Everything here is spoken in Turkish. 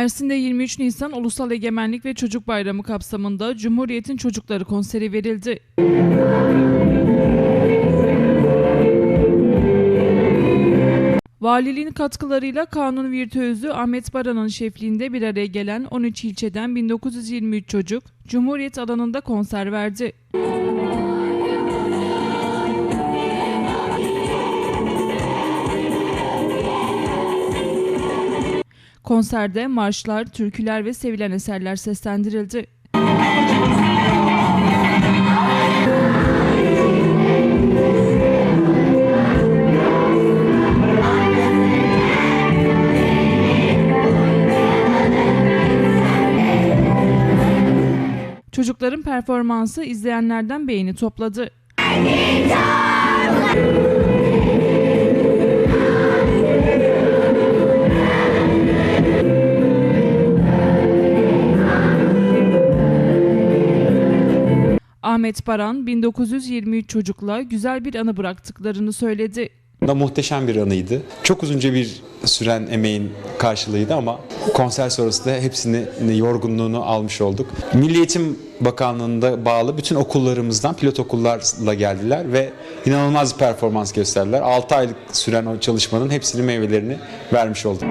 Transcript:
Mersin'de 23 Nisan Ulusal Egemenlik ve Çocuk Bayramı kapsamında Cumhuriyet'in Çocukları konseri verildi. Valiliğin katkılarıyla kanun virtüözü Ahmet Baran'ın şefliğinde bir araya gelen 13 ilçeden 1923 çocuk Cumhuriyet alanında konser verdi. Konserde marşlar, türküler ve sevilen eserler seslendirildi. Çocukların performansı izleyenlerden beğeni topladı. Ahmet Baran 1923 çocukla güzel bir anı bıraktıklarını söyledi. da muhteşem bir anıydı. Çok uzunca bir süren emeğin karşılığıydı ama konser sonrası da hepsini yorgunluğunu almış olduk. Milli Eğitim Bakanlığı'nda bağlı bütün okullarımızdan pilot okullarla geldiler ve inanılmaz bir performans gösterdiler. 6 aylık süren o çalışmanın hepsinin meyvelerini vermiş olduk.